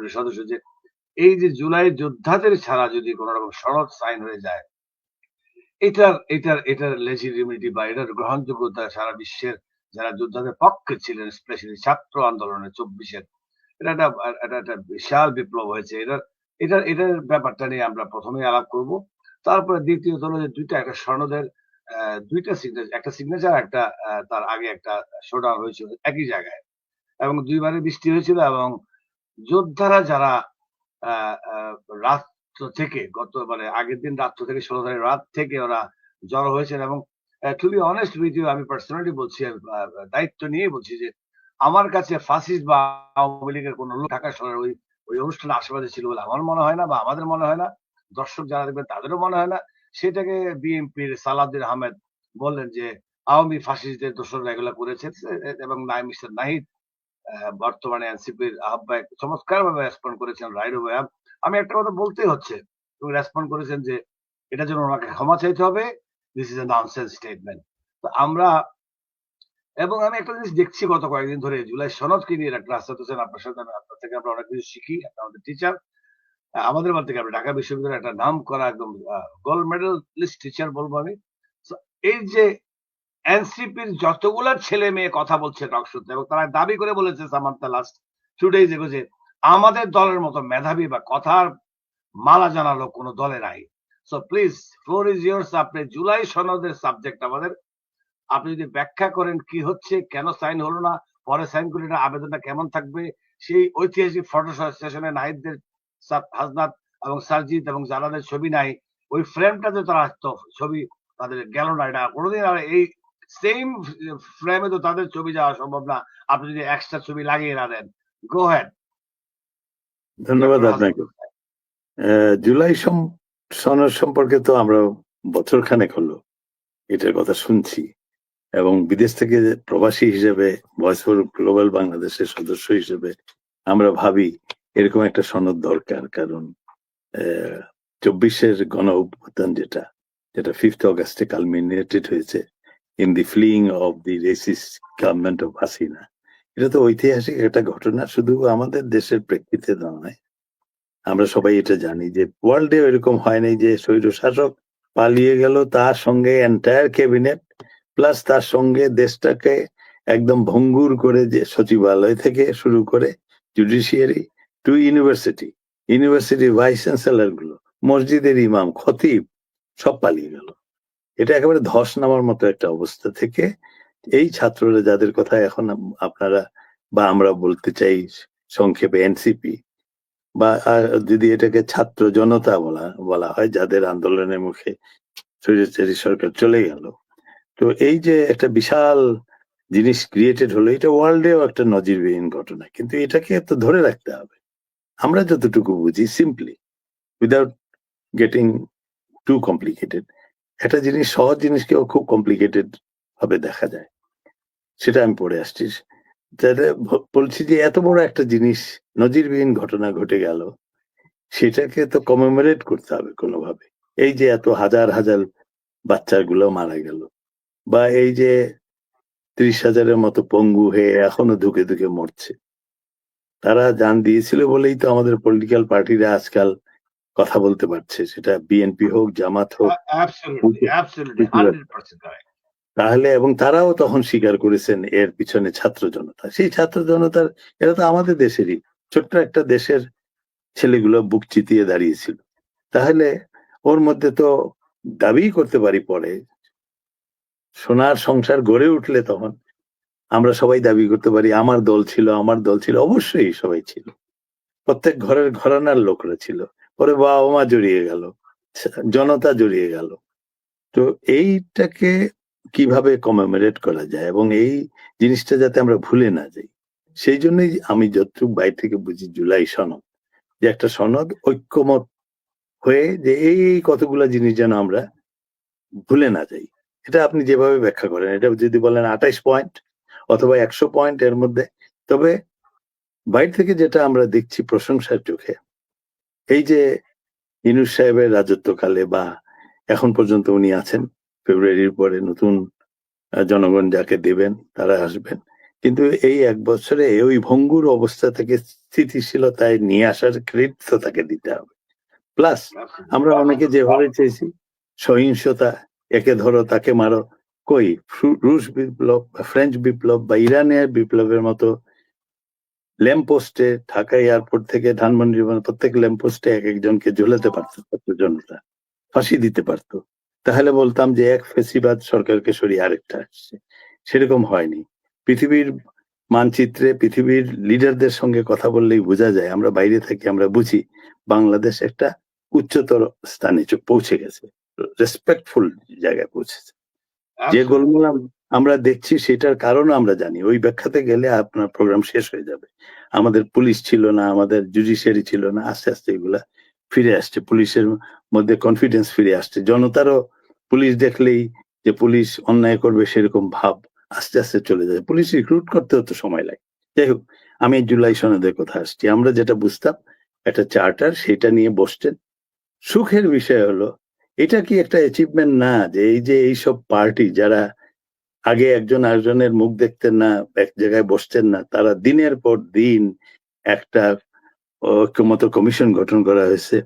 কমিটির সদস্য যে এই যে জুলাই যোদ্ধাদের ছাড়া যদি কোন রকম সনদ সাইন হয়ে যায়, এটার এটার এটার লেজিটিমিটি বা এটার গ্রহণযোগ্যতা সারা বিশ্বের যারা যোদ্ধাদের পক্ষে ছিলেন স্পেশালি ছাত্র আন্দোলনের চব্বিশের, এটা একটা এটা একটা বিশাল বিপ্লব হয়েছে। এটার এটার এটার ব্যাপারটা নিয়ে আমরা প্রথমে আলাপ করব। তারপরে দ্বিতীয়ত হলো যে দুইটা, একটা স্বর্ণদের দুইটা সিগনেচার একটা সিগনেচার একটা তার আগে একটা শোডাউন হয়েছিল একই জায়গায়। এবং দুইবারে বৃষ্টি হয়েছিল এবং যোদ্ধারা যারা রাত্র থেকে গত মানে আগের দিন রাত্র থেকে ষোলো তারিখ রাত থেকে ওরা জড়ো হয়েছেন এবং to be honest with you আমি পার্সোনালি বলছি দায়িত্ব নিয়ে বলছি যে আমার কাছে ফাসিস্ট বা আওয়ামী লীগের কোন লোক ঢাকা শহরের ওই ওই অনুষ্ঠান আশেপাশে ছিল বলে আমার মনে হয় না বা আমাদের মনে হয় না। দর্শক যারা দেখবেন তাদেরও মনে হয় না। সেটাকে বিএনপির সালাউদ্দিন আহমেদ বললেন যে আওয়ামী ফাসিস্টদের দোষরা এগুলো করেছে এবং নাই মিস্টার নাহিদ বর্তমানে এনসিপির আহ্বায়ক চমৎকার ভাবে রেসপন্ড করেছেন রাইড ওয়ে আমি একটা কথা বলতেই হচ্ছে এবং রেসপন্ড করেছেন যে এটার জন্য ওনাকে ক্ষমা চাইতে হবে this is a nonsense statement তো আমরা, এবং আমি একটা জিনিস দেখছি গত কয়েকদিন ধরে, জুলাই সনদকে নিয়ে একটা রাস্তা হোসেন, আপনার সাথে আপনার থেকে আমরা অনেক কিছু শিখি আমাদের টিচার আমাদের থেকে আমরা ঢাকা বিশ্ববিদ্যালয়ের একটা নাম করা একদম গোল্ড মেডেল লিস্ট টিচার বলব আমি। এই যে এনসিপির যতগুলা ছেলে মেয়ে কথা বলছে টকশোতে এবং তারা দাবি করে বলেছে Samanta last two days ago যে আমাদের দলের মতো মেধাবী বা কথার মালা জানালো কোনো দলে নাই। So please floor is yours আপনি জুলাই সনদের সাবজেক্ট আমাদের। আপনি যদি ব্যাখ্যা করেন কি হচ্ছে, কেন সাইন হলো না, পরে সাইন করে এটা আবেদনটা কেমন থাকবে, সেই ঐতিহাসিক ফটো সেশনে নাহিদদের হাসনাত এবং সারজিৎ এবং জানাদের ছবি নাই, ওই ফ্রেমটাতে তারা তো ছবি তাদের গেল না। এটা কোনোদিন আর এই সেম ফ্রেমে তো তাদের ছবি যাওয়া সম্ভব না। আপনি যদি এক্সট্রা ছবি লাগিয়ে না দেন গো হ্যাড ধন্যবাদ আপনাকে। জুলাই সনদ সম্পর্কে তো আমরা বছর খানেক হলো এটার কথা শুনছি এবং বিদেশ থেকে প্রবাসী হিসেবে ভয়েস ফর গ্লোবাল বাংলাদেশের সদস্য হিসেবে আমরা ভাবি এরকম একটা সনদ দরকার। কারণ চব্বিশের গণ অভ্যুত্থান যেটা যেটা ফিফথ অগাস্টে কালমিনেটেড হয়েছে। In the fleeing of the racist government of Hasina এটা তো ঐতিহাসিক একটা ঘটনা, শুধু আমাদের দেশের প্রেক্ষিতে নয়। আমরা সবাই এটা জানি যে ওয়ার্ল্ডে এরকম হয় নাই যে স্বৈর শাসক পালিয়ে গেল তার সঙ্গে এন্টায়ার ক্যাবিনেট প্লাস তার সঙ্গে দেশটাকে একদম ভঙ্গুর করে যে সচিবালয় থেকে শুরু করে judiciary to university university vice চ্যান্সেলরগুলো, মসজিদের ইমাম খতিব, সব পালিয়ে গেল। এটা একেবারে ধস নামার মতো একটা অবস্থা থেকে এই ছাত্ররা যাদের কথা এখন আপনারা বা আমরা বলতে চাই সংক্ষেপে এনসিপি বা যদি এটাকে ছাত্র জনতা বলা বলা হয়, যাদের আন্দোলনের মুখে সরকার চলে গেল। তো এই যে একটা বিশাল জিনিস ক্রিয়েটেড হলো, এটা ওয়ার্ল্ডেও একটা নজিরবিহীন ঘটনা। কিন্তু এটাকে তো ধরে রাখতে হবে। আমরা যতটুকু বুঝি simply without getting too complicated একটা জিনিস, সহজ জিনিসকেও খুব কমপ্লিকেটেড ভাবে দেখা যায়। সেটা আমি পড়ে আসছি। বলছি যে এত বড় একটা জিনিস, নজিরবিহীন ঘটনা ঘটে গেল, সেটাকে তো কমেমোরেট করতে হবে কোনোভাবে। এই যে এত হাজার হাজার বাচ্চাগুলো মারা গেল, বা এই যে ত্রিশ হাজারের মতো পঙ্গু হয়ে এখনও ধুকে ধুকে মরছে, তারা জান দিয়েছিল বলেই তো আমাদের পলিটিক্যাল পার্টিরা আজকাল কথা বলতে পারছে সেটা বিএনপি হোক জামাত হোক তাহলে এবং তারাও তখন স্বীকার করেছেন এর পিছনে ছাত্র জনতা। সেই ছাত্র জনতার এরা তো আমাদের দেশেরই। ছোট্ট একটা দেশের ছেলেগুলো বুক চিতিয়ে দাঁড়িয়েছিল। তাহলে ওর মধ্যে তো দাবি করতে পারি পরে। সোনার সংসার গড়ে উঠলে তখন আমরা সবাই দাবি করতে পারি আমার দল ছিল আমার দল ছিল। অবশ্যই সবাই ছিল। প্রত্যেক ঘরের ঘরানার লোকরা ছিল। পরে বাবা মা জড়িয়ে গেল, জনতা জড়িয়ে গেল। তো এইটাকে কীভাবে কমেমোরেট করা যায় এবং এই জিনিসটা যাতে আমরা ভুলে না যাই, সেই জন্যই আমি যতটুকু বাইরে থেকে বুঝি জুলাই সনদ, যে একটা সনদ ঐক্যমত হয়ে যে এই কতগুলা জিনিস যেন আমরা ভুলে না যাই। এটা আপনি যেভাবে ব্যাখ্যা করেন, এটা যদি বলেন আঠাইশ পয়েন্ট অথবা একশো পয়েন্ট এর মধ্যে, তবে বাইরে থেকে যেটা আমরা দেখছি প্রশংসার চোখে এই যে ইনুস সাহেবের রাজত্বকালে বা এখন পর্যন্ত উনি আছেন, ফেব্রুয়ারির পরে নতুন জনগণ যাকে দেবেন তারা আসবেন। কিন্তু এই এক বছরে ওই ভঙ্গুর অবস্থা থেকে স্থিতিশীলতায় নিয়ে আসার তো তাকে দিতে হবে। প্লাস আমরা অনেকে যেভাবে চেয়েছি, সহিংসতা, একে ধরো তাকে মারো, কই রুশ বিপ্লব ফ্রেঞ্চ বিপ্লব, বা ইরানের বিপ্লবের মতো ল্যাম্পোস্টে ঢাকা এয়ারপোর্ট থেকে ধানমন্ডির মতো প্রত্যেক ল্যাম্পোস্টে এক একজনকে ঝুলাতে পারতো জনতা ফাঁসি দিতে পারতো। তাহলে বলতাম যে এক ফেসিবাদ সরকারকে সরিয়ে আরেকটা আসছে। সেরকম হয়নি। পৃথিবীর মানচিত্রে পৃথিবীর লিডারদের সঙ্গে কথা বললেই বোঝা যায় আমরা বাইরে থাকি আমরা বুঝি বাংলাদেশ একটা উচ্চতর স্থানে পৌঁছে গেছে। রেসপেক্টফুল জায়গায় পৌঁছেছে। যে গোলমাল আমরা দেখছি সেটার কারণ আমরা জানি। ওই ব্যাখ্যাতে গেলে আপনার প্রোগ্রাম শেষ হয়ে যাবে। আমাদের পুলিশ ছিল না, আমাদের জুডিশিয়ারি ছিল না, আস্তে আস্তে এগুলা ফিরে আসছে। পুলিশের মধ্যে কনফিডেন্স ফিরে আসছে। জনতারও পুলিশ দেখলেই যে পুলিশ অন্যায় করবে সেরকম ভাব আস্তে আস্তে চলে যায়। পুলিশ রিক্রুট করতেও তো সময় লাগে। যাই হোক, আমি জুলাই সনদের কথা আসছি। আমরা যেটা বুঝতাম, একটা চার্টার সেটা নিয়ে বসতেন। সুখের বিষয় হলো, এটা কি একটা অ্যাচিভমেন্ট না, যে এই যে এইসব পার্টি যারা আগে একজন আরেকজনের মুখ দেখতেন না, এক জায়গায় বসতেন না। তারা দিনের পর দিন একটা ঐক্যমত কমিশন গঠন করা হয়েছে।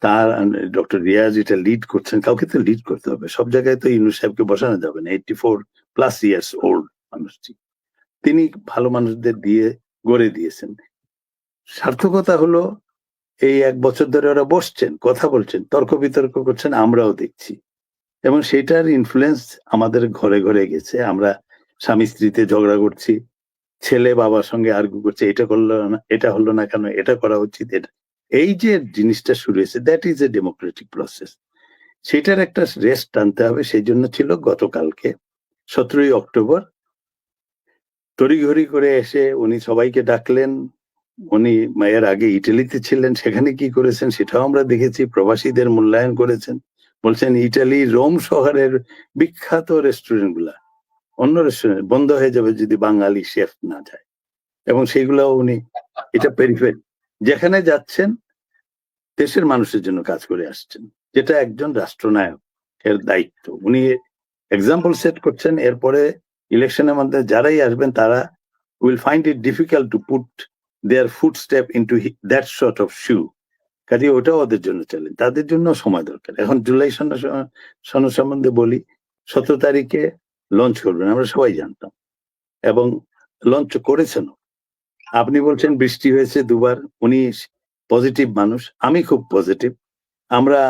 তার ডক্টর রিয়াজ এটা লিড করছেন। কাউকে তো লিড করতে হবে। সব জায়গায় তো ইউনুস সাহেবকে বসানো যাবে না। Eighty four plus years old মানুষটি। তিনি ভালো মানুষদের দিয়ে গড়ে দিয়েছেন। সার্থকতা হলো, এই এক বছর ধরে ওরা বসছেন, কথা বলছেন, তর্ক বিতর্ক করছেন, আমরাও দেখছি। এবং সেটার ইনফ্লুয়েন্স আমাদের ঘরে ঘরে গেছে। আমরা স্বামী স্ত্রীতে ঝগড়া করছি, ছেলে বাবার সঙ্গে আর্গু করছে, এটা করল না, এটা হলো না কেন, এটা করা উচিত, এটা। এই যে জিনিসটা শুরু হয়েছে that is a democratic process সেটার একটা রেস্ট টানতে হবে, সেই জন্য ছিল গতকালকে, সতেরোই অক্টোবর। তড়িঘড়ি করে এসে উনি সবাইকে ডাকলেন, উনি মায়ের আগে ইটালিতে ছিলেন, সেখানে কি করেছেন সেটাও আমরা দেখেছি, প্রবাসীদের মূল্যায়ন করেছেন। বলছেন, ইটালি রোম শহরের বিখ্যাত রেস্টুরেন্টগুলা অন্য রেস্টুরেন্ট, বন্ধ হয়ে যাবে যদি বাঙালি শেফ না যায়। এবং সেগুলো উনি, এটা পেরিফের যেখানে যাচ্ছেন, দেশের মানুষের জন্য কাজ করে আসছেন, যেটা একজন রাষ্ট্রনায়ক এর দায়িত্ব। উনি এক্সাম্পল সেট করছেন, এরপরে ইলেকশনের মধ্যে যারাই আসবেন, তারা will find it difficult to put their foot step into that sort of shoe কাজে ওটাও ওদের জন্য চলেন তাদের জন্য সময় দরকার। এখন জুলাই সন সম্বন্ধে বলি, সতেরো তারিখে লঞ্চ করবেন, আমরা সবাই জানতাম। এবং লঞ্চ করেছেন আপনি বলছেন বৃষ্টি হয়েছে দুবার, উনি পজিটিভ মানুষ, আমি খুব পজিটিভ আমরা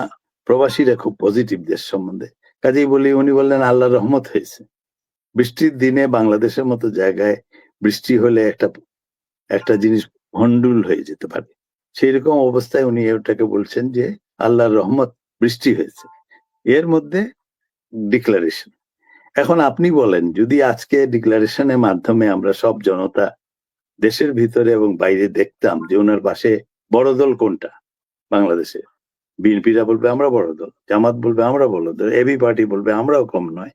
প্রবাসীরা খুব পজিটিভ দেশ সম্বন্ধে। কাজেই বলি, উনি বললেন, আল্লাহ রহমত হয়েছে। বৃষ্টির দিনে বাংলাদেশের মতো জায়গায় বৃষ্টি হলে একটা একটা জিনিস ভন্ডুল হয়ে যেতে পারে। সেই রকম অবস্থায় উনি ওটাকে বলছেন যে আল্লাহর রহমত বৃষ্টি হয়েছে। এর মধ্যে ডিক্লারেশন এখন আপনি বলেন, যদি আজকে ডিক্লারেশনের মাধ্যমে আমরা সব জনতা দেশের ভিতরে এবং বাইরে দেখতাম যে ওনার পাশে বড় দল কোনটা? বাংলাদেশে। বিএনপিরা বলবে, আমরা বড় দল। জামাত বলবে, আমরা বড় দল। এবি পার্টি বলবে, আমরাও কম নয়।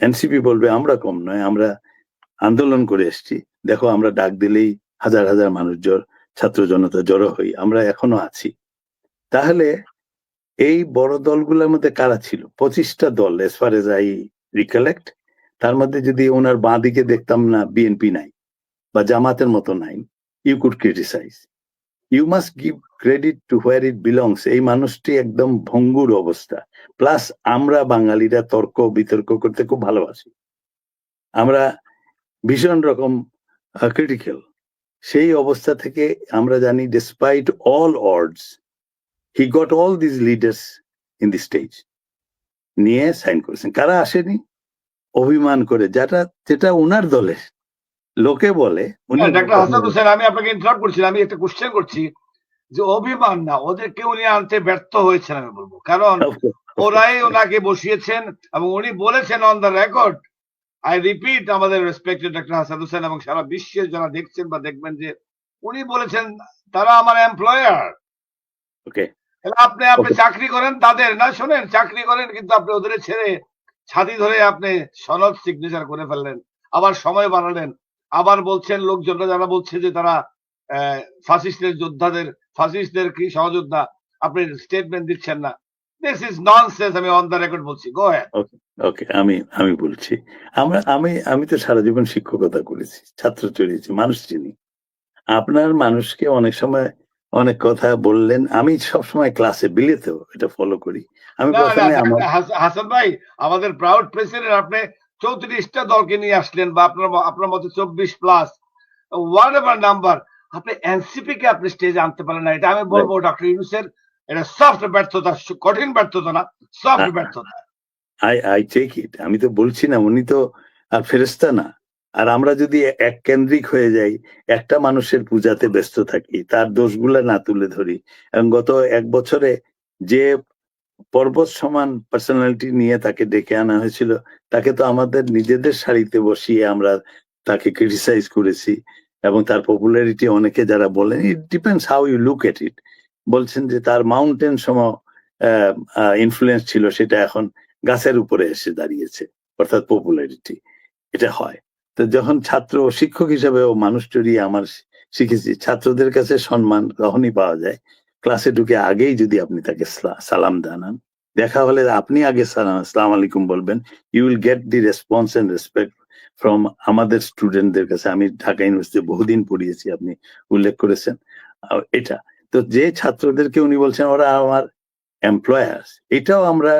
এনসিপি বলবে, আমরা কম নয়। আমরা আন্দোলন করে এসছি। দেখো, আমরা ডাক দিলেই হাজার হাজার মানুষ জড় ছাত্র জনতা জড়ো হই, আমরা এখনও আছি। তাহলে এই বড় দলগুলোর মধ্যে কারা ছিল? পঁচিশটা দল as far as I recollect তার মধ্যে যদি ওনার বাঁ দিকে দেখতাম না বিএনপি নাই বা জামাতের মতো নাই you could criticise you must give credit to where it belongs এই মানুষটি একদম ভঙ্গুর অবস্থা। প্লাস আমরা বাঙালিরা তর্ক, বিতর্ক করতে খুব ভালোবাসি। আমরা ভীষণ রকম ক্রিটিক্যাল সেই অবস্থা থেকে আমরা জানি despite all odds he got all this leaders in the stage নিয়ে সাইন করেছেন। কারা আসেনি? অভিমান করে। যেটা যেটা উনার দলের লোকে বলে উনি ডাক্তার হাসান হোসেন আমি আপনাকে ইন্টারাপ্ট করছি আমি একটা কোশ্চেন করছি যে অভিমান না ওদেরকে উনি আনতে ব্যর্থ হয়েছেন আমি বলব। কারণ ওরাই ওনাকে বসিয়েছেন এবং উনি বলেছেন on the record I repeat আমাদের রেসপেক্টেড ডাক্তার হাসান হোসেন এবং সারা বিশ্বের যারা দেখছেন বা দেখবেন যে উনি বলেছেন তারা আমার এমপ্লয়ার ওকে আপনি আপনি চাকরি করেন তাদের। না শোনেন চাকরি করেন কিন্তু আপনি ওদের ছেড়ে ছাতি ধরে আপনি সনদ সিগনেচার করে ফেললেন। আবার সময় বাড়ালেন। আবার বলছেন লোকজনরা যারা বলছে যে তারা ফাসিস্টের যোদ্ধাদের ফাসিস্টদের কি সহযোদ্ধা আপনি স্টেটমেন্ট দিচ্ছেন না। দিস ইজ ননসেন্স আমি অন দ্য রেকর্ড বলছি। গো ওকে আমি আমি বলছি। আমরা আমি আমি তো সারা জীবন শিক্ষকতা করেছি ছাত্র চড়িয়েছি মানুষ চিনি। আপনার মানুষকে অনেক সময় অনেক কথা বললেন আমি সবসময় ক্লাসে বিলেতেও এটা ফলো করি। আমি প্রথমে হাসান ভাই আমাদের প্রাউড প্রেসিডেন্ট আপনি চৌত্রিশটা দলকে নিয়ে আসলেন বা আপনার আপনার মতো চব্বিশ প্লাস এভার নাম্বার আপনি এনসিপি কে আপনি স্টেজে আনতে পারেন না। এটা আমি বলব ডক্টর ইউনুসের এটা সফট ব্যর্থতা কঠিন ব্যর্থতা না সফট ব্যর্থতা। আই আই টেক ইট আমি তো বলছি না উনি তো আর ফেরেস্তা না। আর আমরা যদি এক কেন্দ্রিক হয়ে যাই একটা মানুষের পূজাতে ব্যস্ত থাকি তার দোষগুলা না তুলে ধরি। এবং গত এক বছরে যে পর্বত সমান পার্সোনালিটি নিয়ে তাকে ডেকে আনা হয়েছিল তাকে তো আমাদের নিজেদের শাড়িতে বসিয়ে আমরা তাকে ক্রিটিসাইজ করেছি। এবং তার পপুলারিটি অনেকে যারা বলেন it depends how you look at it বলছেন যে তার মাউন্টেন সম ইনফ্লুয়েন্স ছিল, সেটা এখন গাছের উপরে এসে দাঁড়িয়েছে, অর্থাৎ পপুলারিটি এটা হয়। তো যখন ছাত্র ও শিক্ষক হিসেবে ও মানুষ চড়িয়ে আমার শিখেছি, ছাত্রদের কাছে সম্মান তখনই পাওয়া যায়। ক্লাসে ঢুকে আগেই যদি আপনি তাকে সালা- সালাম জানান, দেখা হলে আপনি আগে সালাম আসসালাম আলাইকুম বলবেন you will get the response and respect from আমাদের স্টুডেন্টদের কাছে। আমি ঢাকা ইউনিভার্সিটি বহুদিন পড়িয়েছি, আপনি উল্লেখ করেছেন। এটা তো যে ছাত্রদেরকে উনি বলছেন, ওরা আমার এমপ্লয়ার্স এটাও আমরা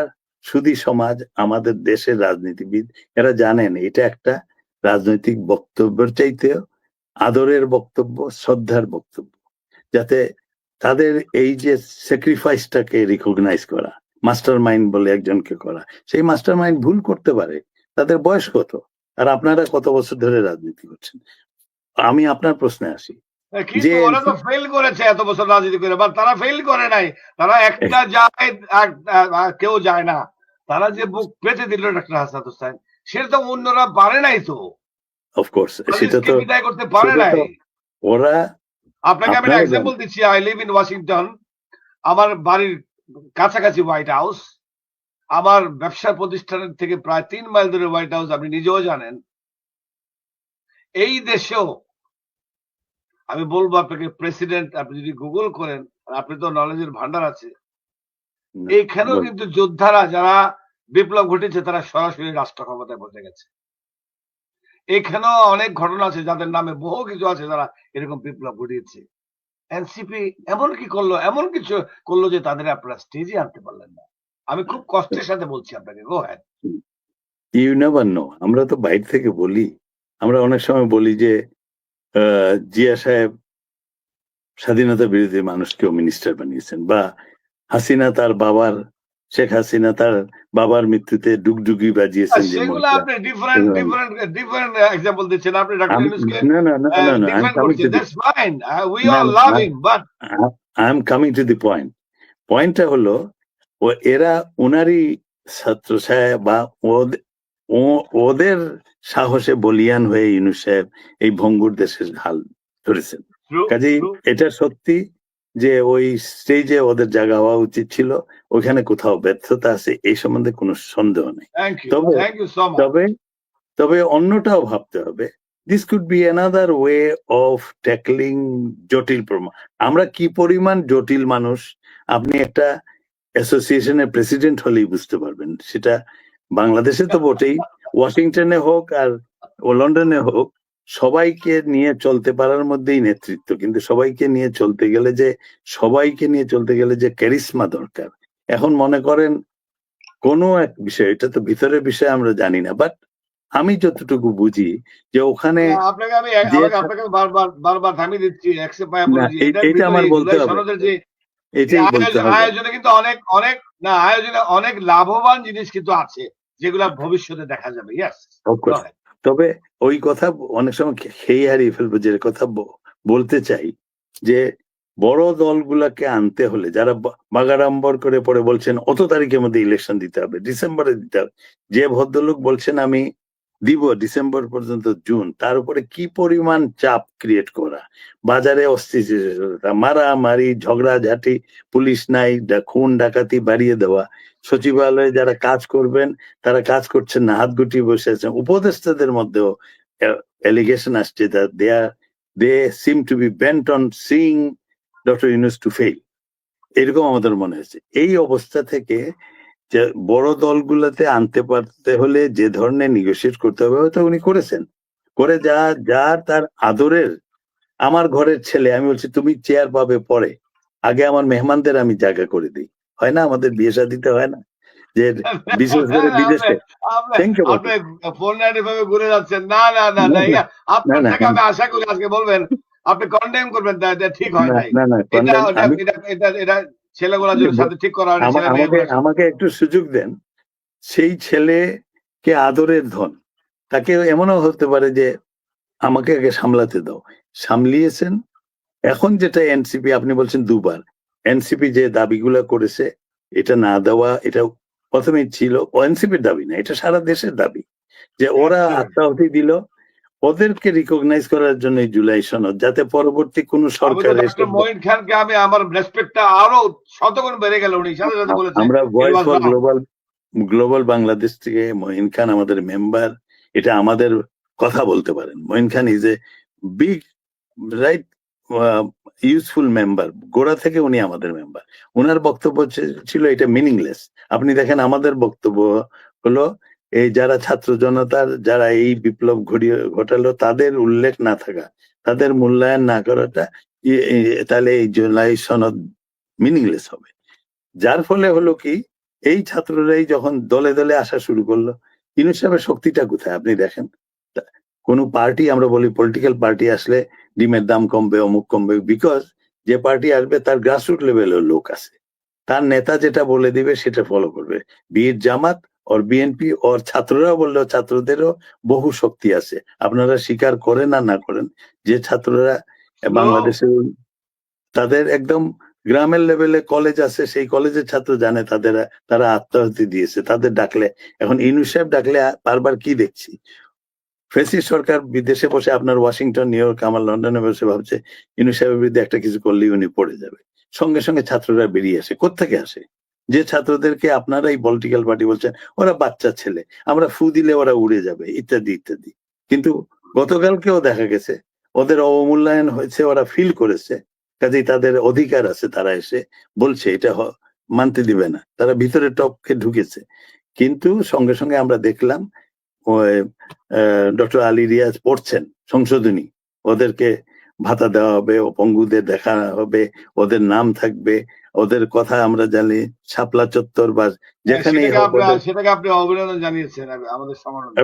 সুদী সমাজ, আমাদের দেশের রাজনীতিবিদ, এরা জানেন, এটা একটা রাজনৈতিক বক্তব্যের চাইতেও আদরের বক্তব্য, শ্রদ্ধার বক্তব্য। যাতে তাদের এই যে স্যাক্রিফাইসটাকে রিকগনাইজ করা মাস্টার মাইন্ড বলে একজনকে করা, সেই মাস্টার মাইন্ড ভুল করতে পারে, তাদের বয়স কত? আর আপনারা কত বছর ধরে রাজনীতি করছেন? আমি আপনার প্রশ্নে আসি। কিন্তু ওরা তো ফেল করেছে এত বছর রাজনীতি করে বা তারা ফেল করে নাই। তারা একটা যায় কেউ যায় না। তারা যে বুক পেতে দিল ডক্টর হাসান হোসেন সেটা তো অন্যরা পারে নাই তো। অফকোর্স সেটা তো বিদায় করতে পারে নাই? ওরা আপনাকে আমি এক্সাম্পল দিচ্ছি। আই লিভ ইন ওয়াশিংটন আমার বাড়ির কাছাকাছি হোয়াইট হাউস আমার ব্যবসা প্রতিষ্ঠানের থেকে প্রায় তিন মাইল দূরে হোয়াইট হাউস আপনি নিজেও জানেন। এই দেশেও আমি বলব আপনাকে প্রেসিডেন্ট আপনি যদি গুগল করেন আপনি তো নলেজের ভান্ডার আছে। এইখানেও কিন্তু যোদ্ধারা যারা বিপ্লব ঘটেছে তারা সরাসরি রাষ্ট্র ক্ষমতায় বসে গেছে। এখানেও অনেক ঘটনা আছে যাদের নামে বহু কিছু আছে যারা এরকম বিপ্লব ঘটিয়েছে। এনসিপি এমন কি করল? এমন কিছু করল যে তাদের আপনারা স্টেজে আনতে পারলেন না। আমি খুব কষ্টের সাথে বলছি আপনাকে গো হ্যাঁ ইউ নেভার নো আমরা তো বাইরে থেকে বলি। আমরা অনেক সময় বলি যে জিয়া সাহেব স্বাধীনতা বিরোধী মানুষকেও মিনিস্টার বানিয়েছেন বা হাসিনা তার বাবার শেখ হাসিনা তার বাবার মৃত্যুতে ডুগডুগি বাজিয়েছেন যে সেগুলো মহিলা। আপনি ডিফারেন্ট ডিফারেন্ট ডিফারেন্ট এক্সাম্পল দিচ্ছেন। আপনি ডক্টর ইউনুসকে না না না না না that's fine we all love him but I am coming to the point পয়েন্টটা হলো ও এরা ওনারই ছাত্র সাহেব বা ওদের সাহসে বলিয়ান হয়ে ইউনুস সাহেব এই ভঙ্গুর দেশের হাল ধরেছেন। কাজেই এটা সত্যি যে ওই স্টেজে ওদের জায়গা হওয়া উচিত ছিল ওখানে কোথাও ব্যর্থতা আছে এই সম্বন্ধে কোনো সন্দেহ নেই। তবে- তবে তবে অন্যটাও ভাবতে হবে this could be another way of tackling জটিল আমরা কি পরিমাণ জটিল মানুষ আপনি একটা অ্যাসোসিয়েশনের প্রেসিডেন্ট হলেই বুঝতে পারবেন সেটা বাংলাদেশে তো বটেই। ওয়াশিংটনে হোক আর ও লন্ডনে হোক সবাইকে নিয়ে চলতে পারার মধ্যেই নেতৃত্ব। কিন্তু সবাইকে নিয়ে চলতে গেলে যে সবাইকে নিয়ে চলতে গেলে যে ক্যারিসমা দরকার। এখন মনে করেন কোনো এক বিষয় এটা তো ভিতরের বিষয় আমরা জানি না। বাট আমি যতটুকু বুঝি যে ওখানে আপনাকে আমি আপনাকে বারবার বারবার থামিয়ে দিচ্ছি অ্যাকসেপ্ট পাই না, এই- এইটা আমার বলতে হবে। এটাই বলতে হবে। আয়োজনে কিন্তু অনেক অনেক না আয়োজনে অনেক লাভবান জিনিস কিন্তু আছে। যেগুলো ভবিষ্যতে দেখা যাবে ইয়াস তবে ওই কথা অনেক সময় খেয়ে হারিয়ে ফেলব যে কথা বলতে চাই যে বড় দলগুলাকে আনতে হলে যারা বা- বাগাড়ম্বর করে পরে বলছেন অত তারিখের মধ্যে ইলেকশন দিতে হবে ডিসেম্বরে দিতে হবে। যে ভদ্রলোক বলছেন আমি দিব ডিসেম্বর পর্যন্ত জুন, তার উপরে কি পরিমাণ চাপ ক্রিয়েট করা? বাজারে অস্থিতিশীলতা, মারামারি, ঝগড়াঝাটি, পুলিশ নাই খুন, ডাকাতি বাড়িয়ে দেওয়া। সচিবালয়ে যারা কাজ করবেন, তারা কাজ করছেন না, হাত গুটিয়ে বসে আছেন। উপদেষ্টাদের মধ্যেও এলিগেশন আসছে they are they seem to be bent on seeing doctor Yunus to fail এরকম আমাদের মনে হয়েছে এই অবস্থা থেকে যে বড় দলগুলোতে আনতে পারতে হলে যে ধরনের নিগোসিয়েট করতে হবে হয়তো উনি করেছেন। করে যা যার তার আদরের আমার ঘরের ছেলে আমি বলছি তুমি চেয়ার পাবে পরে। আগে আমার মেহমানদের আমি জায়গা করে দিই। হয় না? আমাদের বিয়ে শাদিতে হয় না? যে বিশেষ করে বিদেশে। আপনি ভাবে ঘুরে যাচ্ছেন। না না না না, না না, আপনার না, না, থেকে আমি আশা করি আজকে বলবেন। আপনি কন্ডেম করবেন ঠিক হয় না না এটা এটা এটা ছেলেগুলা যদি সাথে ঠিক করা আমা- ছেলে আমাকে আমাকে একটু সুযোগ দেন। সেই ছেলেকে আদরের ধন তাকে এমনও হতে পারে যে আমাকে আগে সামলাতে দাও। সামলিয়েছেন। এখন যেটা এনসিপি আপনি বলছেন দুবার। এনসিপি যে দাবিগুলো করেছে এটা না দেওয়া এটা প্রথমে ছিল এনসিপির দাবি না এটা সারা দেশের দাবি। যে ওরা। আত্মাহুতি দিল ওদেরকে রিকগনাইজ করার জন্য জুলাই সনদ যাতে পরবর্তী কোন সরকার এসে মঈন খানকে আমি আমার রেসপেক্টটা আরও শতগুণ বেড়ে গেল উনি সাথে সাথে বলেছেন আমরা voice for global global Bangladesh থেকে মঈন খান আমাদের মেম্বার এটা আমাদের কথা বলতে পারেন। Moyeen Khan is a big right useful member গোড়া থেকে উনি আমাদের মেম্বার ওনার বক্তব্য ছিল এটা মিনিংলেস আপনি দেখেন আমাদের বক্তব্য হলো এই যারা ছাত্র জনতার, যারা এই বিপ্লব ঘটিয়ে ঘটালো, তাদের উল্লেখ না থাকা, তাদের মূল্যায়ন না করাটা তাহলে এই জুলাই সনদ মিনিংলেস হবে। যার ফলে হলো কি, এই ছাত্ররাই যখন দলে দলে আসা শুরু করল ইউনুস সাহেবের শক্তিটা কোথায়? আপনি দেখেন। কোনো পার্টি, আমরা বলি পলিটিক্যাল পার্টি আসলে ডিমের দাম কমবে, অমুক কমবে বিকজ যে পার্টি আসবে, তার গ্রাসরুট লেভেলের লোক আছে। তার নেতা যেটা বলে দিবে, সেটা ফলো করবে। বিএড জামাত ওর বিএনপি ওর ছাত্ররা বললেও ছাত্রদেরও বহু শক্তি আছে। আপনারা স্বীকার করেন আর না করেন যে ছাত্ররা বাংলাদেশে তাদের একদম গ্রামের লেভেলে কলেজ আছে সেই কলেজের ছাত্র জানে তাদের তারা আত্মাহুতি দিয়েছে। তাদের ডাকলে এখন সাহেব ডাকলে বারবার কি দেখছি? ফ্রেসিস সরকার বিদেশে বসে আপনার ওয়াশিংটন নিউ ইয়র্ক আমার লন্ডনে বসে ভাবছে ইনু সাহেবের বিরুদ্ধে একটা কিছু করলেই উনি পড়ে যাবে। সঙ্গে সঙ্গে ছাত্ররা বেরিয়ে আসে কোত্থেকে আসে? যে ছাত্রদেরকে আপনারা এই পলিটিক্যাল পার্টি বলছেন, ওরা বাচ্চা ছেলে, আমরা ফু দিলে ওরা উড়ে যাবে, ইত্যাদি ইত্যাদি। কিন্তু গতকালকেও দেখা গেছে, ওদের অবমূল্যায়ন হয়েছে, ওরা ফিল করেছে, কাজেই তাদের অধিকার আছে, তারা এসে বলছে, এটা মানতে দিবে না, তারা ভিতরে টপকে ঢুকেছে। কিন্তু সঙ্গে সঙ্গে আমরা দেখলাম ডক্টর আলী রিয়াজ পড়ছেন, সংশোধনী, ওদেরকে ভাতা দেওয়া হবে অপঙ্গুদের দেখা হবে, ওদের নাম থাকবে ওদের কথা আমরা জানি শাপলা চত্বর বা যেখানেই সেটাকে আপনি ওদের- অভিনন্দন জানিয়েছেন আমাদের সমানতা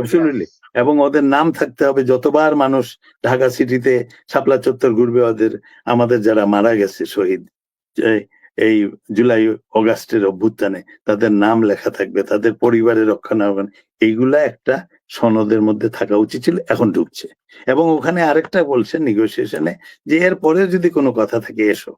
এবং ওদের নাম থাকতে হবে যতবার মানুষ ঢাকা সিটিতে শাপলা চত্বর ঘুরবে ওদের আমাদের যারা মারা গেছে শহীদ এই- এই জুলাই অগাস্টের অভ্যুত্থানে তাদের নাম লেখা থাকবে তাদের পরিবারের রক্ষণাবেক্ষণ এইগুলা একটা সনদের মধ্যে থাকা উচিত ছিল এখন ঢুকছে। এবং ওখানে আরেকটা বলছে নেগোসিয়েশনে যে এর পরে যদি কোনো কথা থাকে এসো।